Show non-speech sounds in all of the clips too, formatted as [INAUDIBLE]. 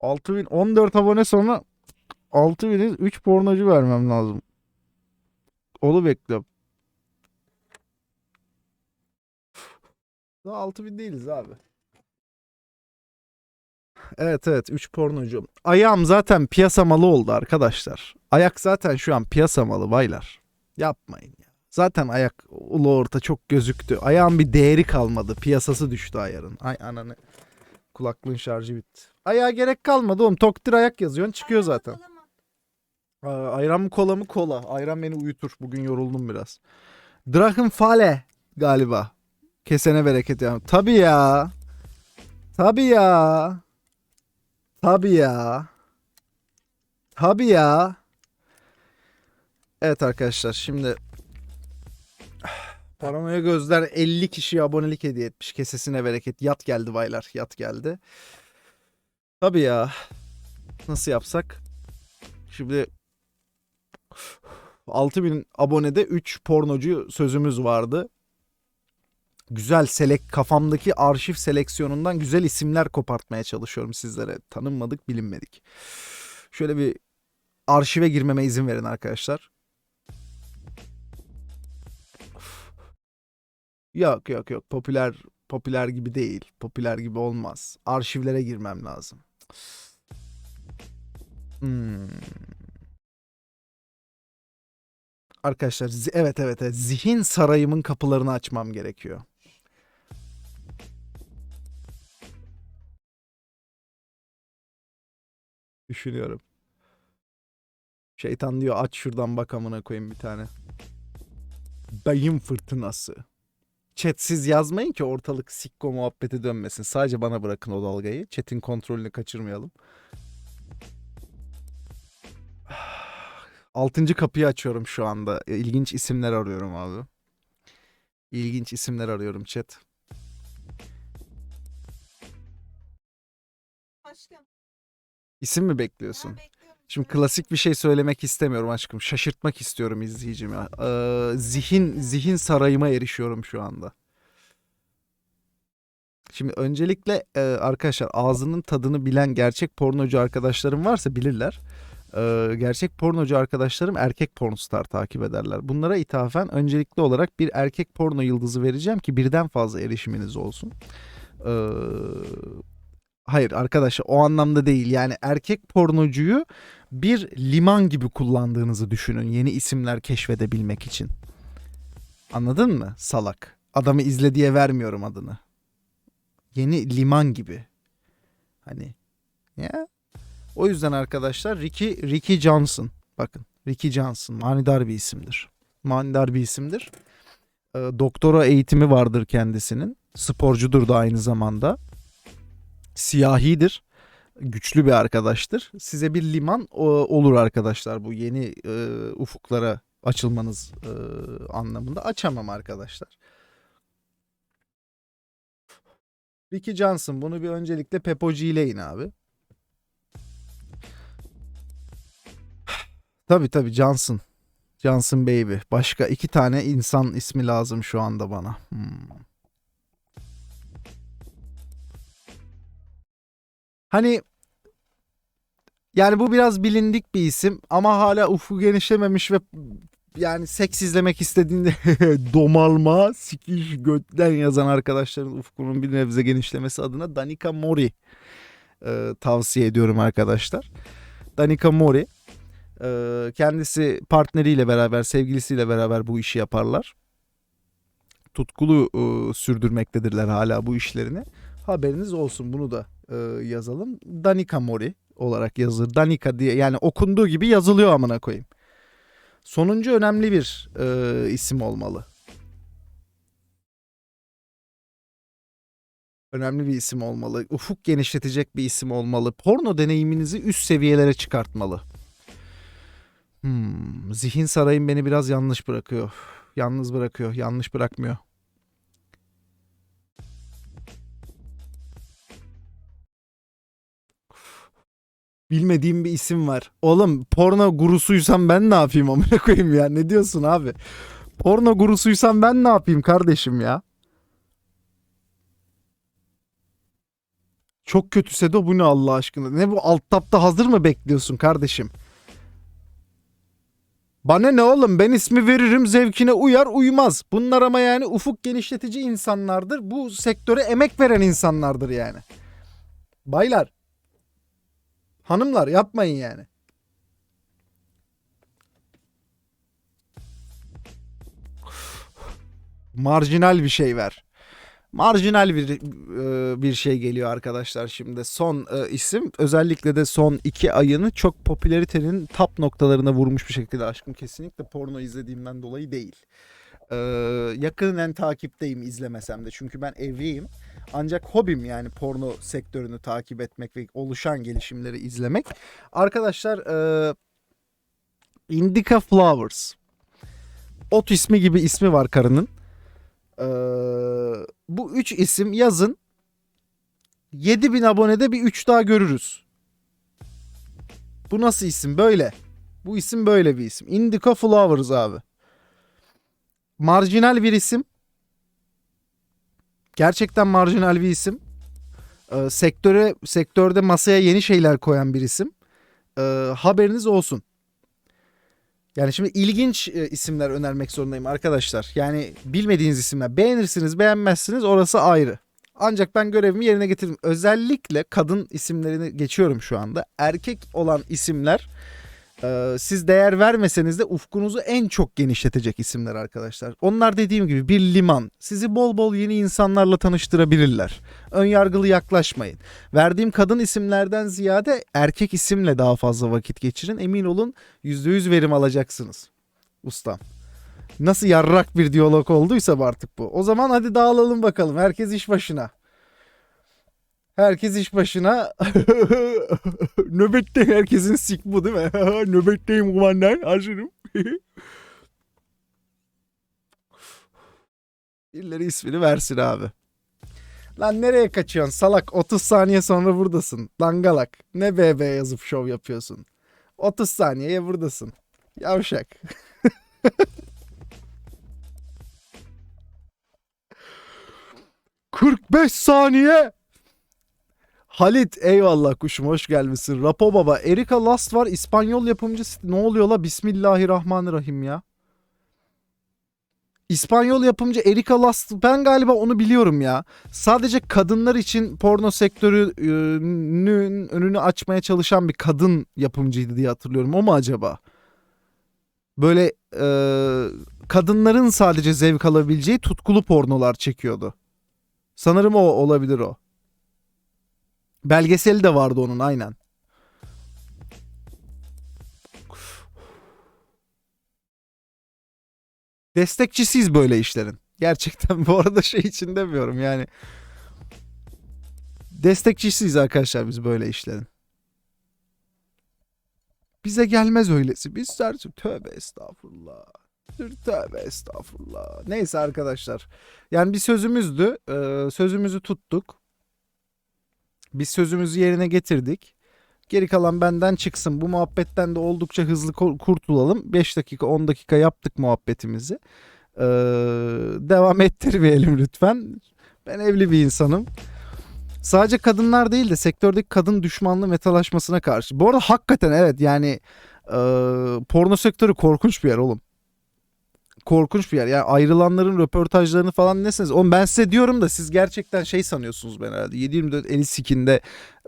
6000 14 abone sonra 6000'i 3 pornocu vermem lazım. Onu bekliyorum. Daha 6000 değiliz abi. Evet evet 3 pornocu. Ayağım zaten piyasa malı oldu arkadaşlar. Ayak zaten şu an piyasa malı baylar. Yapmayın ya. Zaten ayak ulu orta çok gözüktü. Ayağın bir değeri kalmadı. Piyasası düştü ayarın. Ay ananı. Kulaklığın şarjı bitti. Ayağa gerek kalmadı oğlum. Toktir ayak yazıyorsun çıkıyor zaten. Aa, ayran mı kola mı kola. Ayran beni uyutur. Bugün yoruldum biraz. Drachenfalle galiba. Kesene bereket ya. Tabii ya. Tabii ya. Tabii ya. Tabii ya. Evet arkadaşlar şimdi [SIGHS] Paranoya Gözler 50 kişiye abonelik hediye etmiş. Kesesine bereket. Yat geldi baylar. Yat geldi. Tabii ya. Nasıl yapsak? Şimdi 6000 abonede 3 pornocu sözümüz vardı. Güzel selek kafamdaki arşiv seleksiyonundan güzel isimler kopartmaya çalışıyorum sizlere. Tanınmadık, bilinmedik. Şöyle bir arşive girmeme izin verin arkadaşlar. Yok yok yok popüler popüler gibi değil. Popüler gibi olmaz. Arşivlere girmem lazım. Hmm. Arkadaşlar evet evet evet zihin sarayımın kapılarını açmam gerekiyor. Düşünüyorum. Şeytan diyor aç şuradan bak amına koyayım bir tane. Beyin fırtınası. Chatsiz yazmayın ki ortalık sikko muhabbeti dönmesin. Sadece bana bırakın o dalgayı. Chat'in kontrolünü kaçırmayalım. [SIGHS] Altıncı kapıyı açıyorum şu anda. E, İlginç isimler arıyorum abi. İlginç isimler arıyorum chat. Aşkım. İsim mi bekliyorsun? Şimdi klasik bir şey söylemek istemiyorum aşkım. Şaşırtmak istiyorum izleyicimi. Ee, zihin zihin sarayıma erişiyorum şu anda. Şimdi öncelikle e, arkadaşlar ağzının tadını bilen gerçek pornocu arkadaşlarım varsa bilirler. Ee, gerçek pornocu arkadaşlarım erkek pornostar takip ederler. Bunlara ithafen öncelikli olarak bir erkek porno yıldızı vereceğim ki birden fazla erişiminiz olsun. Ee, hayır arkadaşlar o anlamda değil. Yani erkek pornocuyu bir liman gibi kullandığınızı düşünün yeni isimler keşfedebilmek için. Anladın mı? Salak. Adamı izle diye vermiyorum adını. Yeni liman gibi. Hani ya. O yüzden arkadaşlar Ricky Ricky Johnson. Bakın Ricky Johnson manidar bir isimdir. Manidar bir isimdir. Ee, doktora eğitimi vardır kendisinin. Sporcudur da aynı zamanda. Siyahidir güçlü bir arkadaştır. Size bir liman o- olur arkadaşlar bu yeni e, ufuklara açılmanız e, anlamında. Açamam arkadaşlar. Ricky Johnson bunu bir öncelikle Pepoci'leyin abi. Tabii tabii Johnson. Johnson Baby. Başka iki tane insan ismi lazım şu anda bana. Hmm. Hani yani bu biraz bilindik bir isim ama hala ufku genişlememiş ve yani seks izlemek istediğinde [LAUGHS] domalma, sikiş, götten yazan arkadaşların ufkunun bir nebze genişlemesi adına Danica Mori e, tavsiye ediyorum arkadaşlar. Danica Mori e, kendisi partneriyle beraber, sevgilisiyle beraber bu işi yaparlar. Tutkulu e, sürdürmektedirler hala bu işlerini. Haberiniz olsun bunu da e, yazalım. Danica Mori olarak yazılır. Danica diye yani okunduğu gibi yazılıyor amına koyayım. Sonuncu önemli bir e, isim olmalı. Önemli bir isim olmalı. Ufuk genişletecek bir isim olmalı. Porno deneyiminizi üst seviyelere çıkartmalı. Hmm, zihin sarayım beni biraz yanlış bırakıyor. Yalnız bırakıyor. Yanlış bırakmıyor. Bilmediğim bir isim var. Oğlum porno gurusuysam ben ne yapayım amına koyayım ya? Ne diyorsun abi? Porno gurusuysam ben ne yapayım kardeşim ya? Çok kötü Sedo bu ne Allah aşkına? Ne bu alt tapta hazır mı bekliyorsun kardeşim? Bana ne oğlum ben ismi veririm zevkine uyar uymaz. Bunlar ama yani ufuk genişletici insanlardır. Bu sektöre emek veren insanlardır yani. Baylar. Hanımlar yapmayın yani. Marjinal bir şey ver. Marjinal bir e, bir şey geliyor arkadaşlar şimdi. Son e, isim özellikle de son iki ayını çok popülaritenin top noktalarına vurmuş bir şekilde aşkım kesinlikle porno izlediğimden dolayı değil. E, yakinen takipteyim izlemesem de çünkü ben evliyim. Ancak hobim yani porno sektörünü takip etmek ve oluşan gelişimleri izlemek. Arkadaşlar e, Indica Flowers. Ot ismi gibi ismi var karının. Ee, bu üç isim yazın 7000 abonede bir 3 daha görürüz. Bu nasıl isim? Böyle. Bu isim böyle bir isim. Indica Flowers abi. Marjinal bir isim. Gerçekten marjinal bir isim. Ee, sektöre sektörde masaya yeni şeyler koyan bir isim. Ee, haberiniz olsun. Yani şimdi ilginç e, isimler önermek zorundayım arkadaşlar. Yani bilmediğiniz isimler. Beğenirsiniz, beğenmezsiniz orası ayrı. Ancak ben görevimi yerine getirdim. Özellikle kadın isimlerini geçiyorum şu anda. Erkek olan isimler e, siz değer vermeseniz de ufkunuzu en çok genişletecek isimler arkadaşlar. Onlar dediğim gibi bir liman. Sizi bol bol yeni insanlarla tanıştırabilirler. Önyargılı yaklaşmayın. Verdiğim kadın isimlerden ziyade erkek isimle daha fazla vakit geçirin. Emin olun %100 verim alacaksınız. Ustam. Nasıl yarrak bir diyalog olduysa artık bu. O zaman hadi dağılalım bakalım. Herkes iş başına. Herkes iş başına. [LAUGHS] Nöbette herkesin sik bu değil mi? [LAUGHS] Nöbetteyim kumandan. Hazırım. [LAUGHS] Birileri ismini versin abi. Lan nereye kaçıyorsun salak? 30 saniye sonra buradasın. Dangalak. Ne BB yazıp şov yapıyorsun? 30 saniyeye buradasın. Yavşak. ...45 saniye. Halit eyvallah kuşum hoş gelmişsin. Rapo baba Erika Last var İspanyol yapımcı ne oluyor la Bismillahirrahmanirrahim ya. İspanyol yapımcı Erika Last ben galiba onu biliyorum ya. Sadece kadınlar için porno sektörünün önünü açmaya çalışan bir kadın yapımcıydı diye hatırlıyorum. O mu acaba? Böyle e, kadınların sadece zevk alabileceği tutkulu pornolar çekiyordu. Sanırım o olabilir o. Belgeseli de vardı onun aynen. Destekçisiyiz böyle işlerin. Gerçekten [LAUGHS] bu arada şey için demiyorum yani. Destekçisiyiz arkadaşlar biz böyle işlerin. Bize gelmez öylesi. Biz serçe tövbe estağfurullah. Tövbe estağfurullah. Neyse arkadaşlar. Yani bir sözümüzdü. Ee, sözümüzü tuttuk. Biz sözümüzü yerine getirdik. Geri kalan benden çıksın. Bu muhabbetten de oldukça hızlı kurtulalım. 5 dakika 10 dakika yaptık muhabbetimizi. Ee, devam ettirmeyelim lütfen. Ben evli bir insanım. Sadece kadınlar değil de sektördeki kadın düşmanlığı metalaşmasına karşı. Bu arada hakikaten evet yani e, porno sektörü korkunç bir yer oğlum korkunç bir yer. Yani ayrılanların röportajlarını falan nesiniz? Oğlum ben size diyorum da siz gerçekten şey sanıyorsunuz ben herhalde. 724 eli sikinde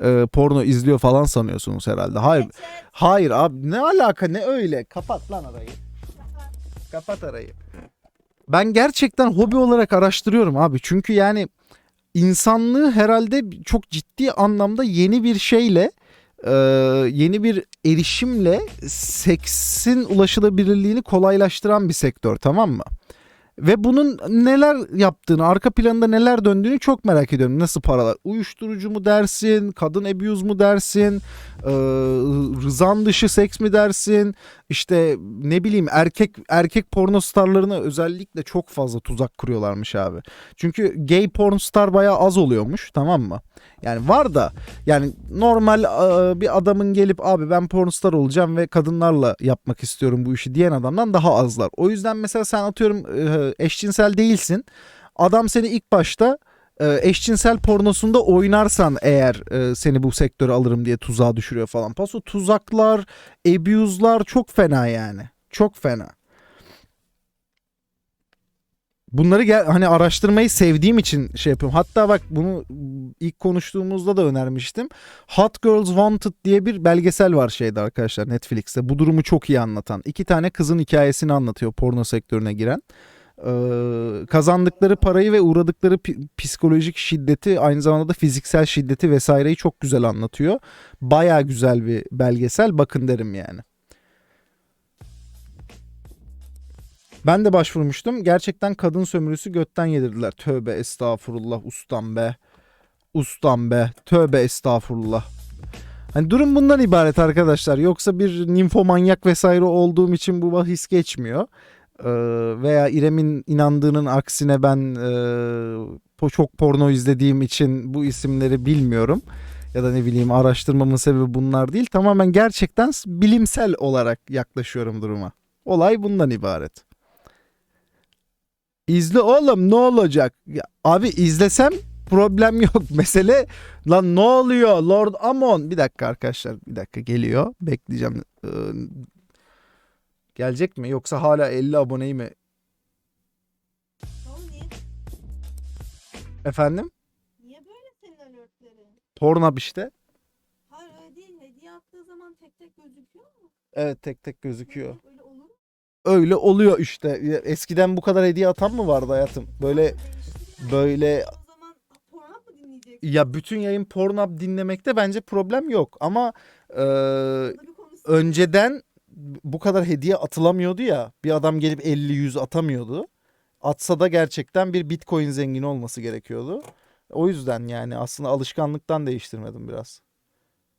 e, porno izliyor falan sanıyorsunuz herhalde. Hayır. Hayır abi ne alaka ne öyle? Kapat lan arayı. Kapat arayı. Ben gerçekten hobi olarak araştırıyorum abi. Çünkü yani insanlığı herhalde çok ciddi anlamda yeni bir şeyle e, yeni bir erişimle seksin ulaşılabilirliğini kolaylaştıran bir sektör tamam mı? Ve bunun neler yaptığını, arka planında neler döndüğünü çok merak ediyorum. Nasıl paralar? Uyuşturucu mu dersin, kadın abuse mu dersin, e, rızan dışı seks mi dersin? İşte ne bileyim erkek erkek porno starlarına özellikle çok fazla tuzak kuruyorlarmış abi. Çünkü gay porn star bayağı az oluyormuş tamam mı? Yani var da yani normal e, bir adamın gelip abi ben pornstar olacağım ve kadınlarla yapmak istiyorum bu işi diyen adamdan daha azlar. O yüzden mesela sen atıyorum e, eşcinsel değilsin. Adam seni ilk başta e, eşcinsel pornosunda oynarsan eğer e, seni bu sektöre alırım diye tuzağa düşürüyor falan. Paso tuzaklar, abuse'lar çok fena yani. Çok fena. Bunları gel, hani araştırmayı sevdiğim için şey yapıyorum. Hatta bak bunu ilk konuştuğumuzda da önermiştim. Hot Girls Wanted diye bir belgesel var şeyde arkadaşlar Netflix'te. Bu durumu çok iyi anlatan. İki tane kızın hikayesini anlatıyor porno sektörüne giren. Ee, kazandıkları parayı ve uğradıkları psikolojik şiddeti aynı zamanda da fiziksel şiddeti vesaireyi çok güzel anlatıyor. Baya güzel bir belgesel bakın derim yani. Ben de başvurmuştum. Gerçekten kadın sömürüsü götten yedirdiler. Tövbe estağfurullah ustam be. Ustam be. Tövbe estağfurullah. Hani durum bundan ibaret arkadaşlar. Yoksa bir nimfomanyak vesaire olduğum için bu bahis geçmiyor. Ee, veya İrem'in inandığının aksine ben e, çok porno izlediğim için bu isimleri bilmiyorum. Ya da ne bileyim araştırmamın sebebi bunlar değil. Tamamen gerçekten bilimsel olarak yaklaşıyorum duruma. Olay bundan ibaret. İzle oğlum ne olacak? Ya, abi izlesem problem yok. [LAUGHS] Mesele lan ne oluyor Lord Amon? Bir dakika arkadaşlar bir dakika geliyor. Bekleyeceğim. Ee, gelecek mi yoksa hala 50 aboneyi mi? Efendim? niye böyle senin alertlerin? Pornhub işte. Hayır öyle değil. Hediye attığı zaman tek tek gözüküyor mu? Evet tek tek gözüküyor. Öyle olur mu? Öyle oluyor işte. Eskiden bu kadar hediye atan mı vardı hayatım? Böyle böyle O zaman porno mu dinleyeceksin? ya bütün yayın Pornhub dinlemekte bence problem yok ama bir konusu- önceden bu kadar hediye atılamıyordu ya. Bir adam gelip 50-100 atamıyordu. Atsa da gerçekten bir Bitcoin zengini olması gerekiyordu. O yüzden yani aslında alışkanlıktan değiştirmedim biraz.